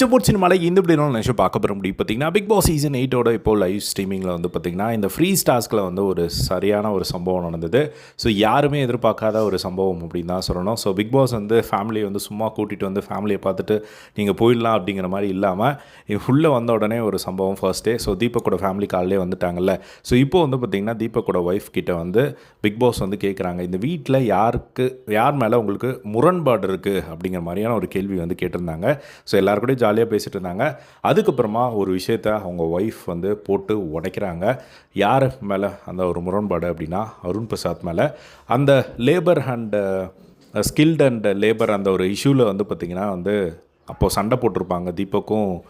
இச்சபோட் சினிமாவில் இந்த இப்படி நினச்சி பார்க்க போகிற முடியும் பார்த்தீங்கன்னா பிக் பாஸ் சீசன் எயிட்டோட இப்போ லைவ் ஸ்ட்ரீமிங்கில் வந்து பார்த்தீங்கன்னா இந்த ஃப்ரீ ஸ்டாஸ்கில் வந்து ஒரு சரியான ஒரு சம்பவம் நடந்தது. ஸோ யாருமே எதிர்பார்க்காத ஒரு சம்பவம் அப்படின்னு தான் சொல்லணும். ஸோ பிக் பாஸ் வந்து ஃபேமிலியை வந்து சும்மா கூட்டிகிட்டு வந்து ஃபேமிலியை பார்த்துட்டு நீங்கள் போயிடலாம் அப்படிங்கிற மாதிரி இல்லாமல் உள்ளே வந்த உடனே ஒரு சம்பவம் ஃபர்ஸ்ட்டே ஸோ தீபக்கோட ஃபேமிலி காலிலே வந்துட்டாங்கல்ல. ஸோ இப்போ வந்து பார்த்தீங்கன்னா தீபக்கோட ஒய்ஃப் கிட்ட வந்து பிக் பாஸ் வந்து கேட்குறாங்க இந்த வீட்டில் யாருக்கு யார் மேலே உங்களுக்கு முரண்பாடு இருக்குது அப்படிங்கிற மாதிரியான ஒரு கேள்வி வந்து கேட்டிருந்தாங்க. ஸோ எல்லாரு ஜாலியாக பேசிகிட்டு இருந்தாங்க. அதுக்கப்புறமா ஒரு விஷயத்த அவங்க ஒய்ஃப் வந்து போட்டு உடைக்கிறாங்க. யார் மேலே அந்த ஒரு முரண்பாடு அப்படின்னா அருண் பிரசாத் மேலே. அந்த labour and skilled and labour அந்த ஒரு இஷ்யூவில் வந்து பார்த்திங்கன்னா வந்து அப்போது சண்டை போட்டிருப்பாங்க தீபக்கும்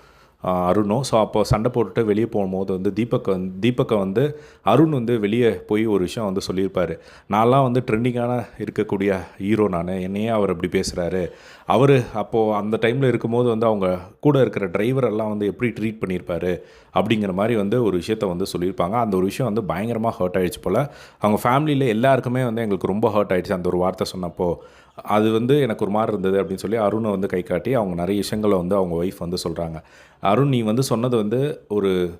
அருணும். ஸோ அப்போ சண்டை போட்டுட்டு வெளியே போகும்போது வந்து தீபக் வந்து தீபக்கை வந்து அருண் வந்து வெளியே போய் ஒரு விஷயம் வந்து சொல்லியிருப்பார். நான்லாம் வந்து ட்ரெண்டிங்கான இருக்கக்கூடிய ஹீரோ நான். என்னையே அவர் அப்படி பேசுகிறாரு அவர் அப்போது அந்த டைமில் இருக்கும்போது வந்து அவங்க கூட இருக்கிற டிரைவர் எல்லாம் வந்து எப்படி ட்ரீட் பண்ணியிருப்பாரு அப்படிங்கிற மாதிரி வந்து ஒரு விஷயத்த வந்து சொல்லியிருப்பாங்க. அந்த ஒரு விஷயம் வந்து பயங்கரமாக ஹர்ட் ஆகிடுச்சு போல். அவங்க ஃபேமிலியில் எல்லாருக்குமே வந்து எங்களுக்கு ரொம்ப ஹர்ட் ஆகிடுச்சு அந்த ஒரு வார்த்தை சொன்னப்போ. அது வந்து எனக்கு ஒரு மாதிரி இருந்தது அப்படின்னு சொல்லி அருணை வந்து கை காட்டி அவங்க நிறைய விஷயங்களை வந்து அவங்க ஒய்ஃப் வந்து சொல்கிறாங்க அருண் நீ வந்து சொன்னது வந்து ஒரு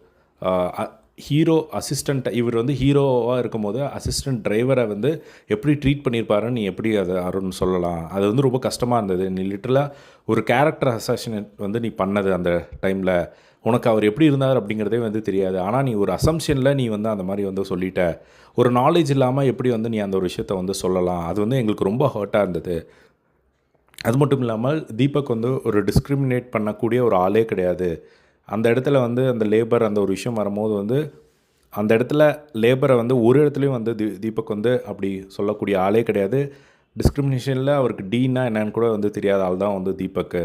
ஹீரோ அசிஸ்டண்ட் இவர் வந்து ஹீரோவாக இருக்கும்போது அசிஸ்டன்ட் டிரைவரை வந்து எப்படி ட்ரீட் பண்ணியிருப்பாருன்னு நீ எப்படி அதை அருண் சொல்லலாம்? அது வந்து ரொம்ப கஷ்டமாக இருந்தது. நீ லிட்டலாக ஒரு கேரக்டர் அசாசினேட் வந்து நீ பண்ணது அந்த டைமில் உனக்கு அவர் எப்படி இருந்தார் அப்படிங்கிறதே வந்து தெரியாது. ஆனால் நீ ஒரு அசம்ஷனில் நீ வந்து அந்த மாதிரி வந்து சொல்லிட்ட. ஒரு நாலேஜ் இல்லாமல் எப்படி வந்து நீ அந்த ஒரு விஷயத்த வந்து சொல்லலாம்? அது வந்து எங்களுக்கு ரொம்ப ஹர்ட்டாக இருந்தது. அது மட்டும் இல்லாமல் தீபக் வந்து ஒரு டிஸ்கிரிமினேட் பண்ணக்கூடிய ஒரு ஆளே கிடையாது. அந்த இடத்துல வந்து அந்த லேபர் அந்த ஒரு விஷயம் வரும்போது வந்து அந்த இடத்துல லேபரை வந்து ஒரு இடத்துலையும் வந்து தீ தீபக் வந்து அப்படி சொல்லக்கூடிய ஆளே கிடையாது. டிஸ்கிரிமினேஷனில் அவருக்கு டீனா என்னன்னு கூட வந்து தெரியாத ஆள் தான் வந்து தீபக்கு.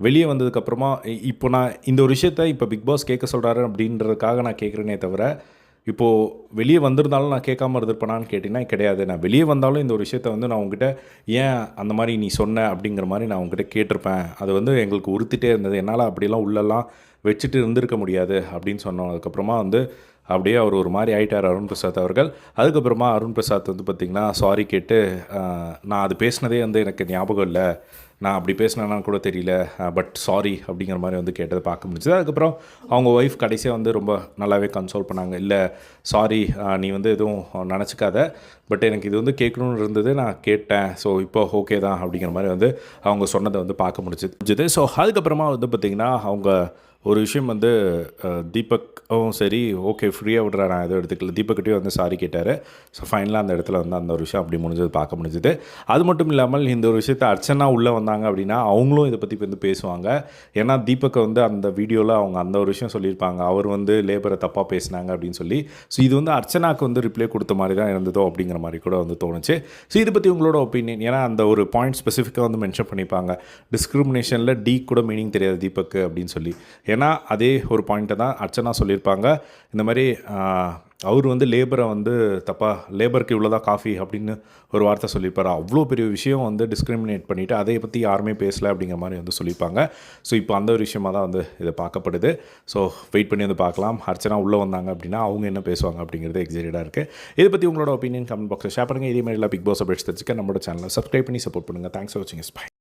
வெளியே வந்ததுக்கப்புறமா இ- இப்போ நான் இந்த ஒரு விஷயத்த இப்போ பிக் பாஸ் கேட்க சொல்கிறாரு அப்படின்றதுக்காக நான் கேட்குறேனே தவிர இப்போது வெளியே வந்திருந்தாலும் நான் கேட்காம இருந்திருப்பேனான்னு கேட்டிங்கன்னா கிடையாது. நான் வெளியே வந்தாலும் இந்த ஒரு விஷயத்த வந்து நான் உங்ககிட்ட ஏன் அந்த மாதிரி நீ சொன்ன? அப்படிங்கிற மாதிரி நான் உங்ககிட்ட கேட்டிருப்பேன். அது வந்து எங்களுக்கு உறுத்திட்டே இருந்தது. என்னால் அப்படிலாம் உள்ளெல்லாம் வச்சுட்டு இருந்திருக்க முடியாது அப்படின்னு சொன்னோம். அதுக்கப்புறமா வந்து அப்படியே அவர் ஒரு மாதிரி ஆயிட்டார் அருண் பிரசாத் அவர்கள். அதுக்கப்புறமா அருண் பிரசாத் வந்து பார்த்திங்கன்னா சாரி கேட்டு நான் அது பேசினதே வந்து எனக்கு ஞாபகம் இல்லை. நான் அப்படி பேசினேன்னு கூட தெரியல பட் சாரி அப்படிங்கிற மாதிரி வந்து கேட்டதை பார்க்க முடிஞ்சது. அதுக்கப்புறம் அவங்க ஒய்ஃப் கடைசியாக வந்து ரொம்ப நல்லாவே கன்சோல் பண்ணாங்க. இல்லை சாரி நீ வந்து எதுவும் நினச்சிக்காத பட் எனக்கு இது வந்து கேட்கணும்னு இருந்தது நான் கேட்டேன். ஸோ இப்போ ஓகே தான் அப்படிங்கிற மாதிரி வந்து அவங்க சொன்னதை வந்து பார்க்க முடிஞ்சது. முடிஞ்சது. ஸோ அதுக்கப்புறமா வந்து பார்த்திங்கன்னா அவங்க ஒரு விஷயம் வந்து தீபக்கும் சரி ஓகே ஃப்ரீயாக விடுறா நான் எதுவும் எடுத்துக்கல. தீபக்கிட்டே வந்து சாரி கேட்டார். ஸோ ஃபைனலாக அந்த இடத்துல வந்து அந்த ஒரு விஷயம் அப்படி முடிஞ்சது பார்க்க முடிஞ்சது. அது மட்டும் இல்லாமல் இந்த ஒரு விஷயத்தை அர்ச்சனா உள்ளே வந்தாங்க அப்படின்னா அவங்களும் இதை பற்றி வந்து பேசுவாங்க. ஏன்னா தீபக்கை வந்து அந்த வீடியோவில் அவங்க அந்த ஒரு விஷயம் சொல்லியிருப்பாங்க. அவர் வந்து லேபரை தப்பாக பேசினாங்க அப்படின்னு சொல்லி. ஸோ இது வந்து அர்ச்சனாக்கு வந்து ரிப்ளை கொடுத்த மாதிரி தான் இருந்ததோ அப்படிங்கிற மாதிரி கூட வந்து தோணுச்சு. ஸோ இதை பற்றி உங்களோட ஒப்பீனியன் ஏன்னா அந்த ஒரு பாயிண்ட் ஸ்பெசிஃபிக்காக வந்து மென்ஷன் பண்ணிப்பாங்க. டிஸ்கிரிமினேஷனில் டி கூட மீனிங் தெரியாது தீபக்கு அப்படின்னு சொல்லி. ஏன்னா அதே ஒரு பாயிண்ட்டை தான் அர்ச்சனா சொல்லியிருப்பாங்க. இந்த மாதிரி அவர் வந்து லேபரை வந்து தப்பாக லேபருக்கு இவ்வளோதான் காஃபி அப்படின்னு ஒரு வார்த்தை சொல்லியிருப்பார். அவ்வளோ பெரிய விஷயம் வந்து டிஸ்கிரிமினேட் பண்ணிவிட்டு அதை பற்றி யாருமே பேசலை அப்படிங்கிற மாதிரி வந்து சொல்லியிருப்பாங்க. ஸோ இப்போ அந்த ஒரு விஷயமாக தான் வந்து இதை பார்க்கப்படுது. ஸோ வெயிட் பண்ணி வந்து பார்க்கலாம். அர்ச்சனா உள்ளே வந்தாங்க அப்படின்னா அவங்க என்ன பேசுவாங்க அப்படிங்கிறது எக்ஸைட்டடாக இருக்குது இதை பற்றி உங்களோட ஒப்பீனியன் கமெண்ட் பாக்ஸில் ஷேர் பண்ணுங்கள் இதே மாதிரி பிக் பாஸ் அப்டேட்ஸ் தெரிஞ்சுக்க நம்மளோட சேனலை சப்ஸ்கிரைப் பண்ணி சப்போர்ட் பண்ணுங்கள் தேங்க்ஸ் ஃபார் வாட்சிங் பை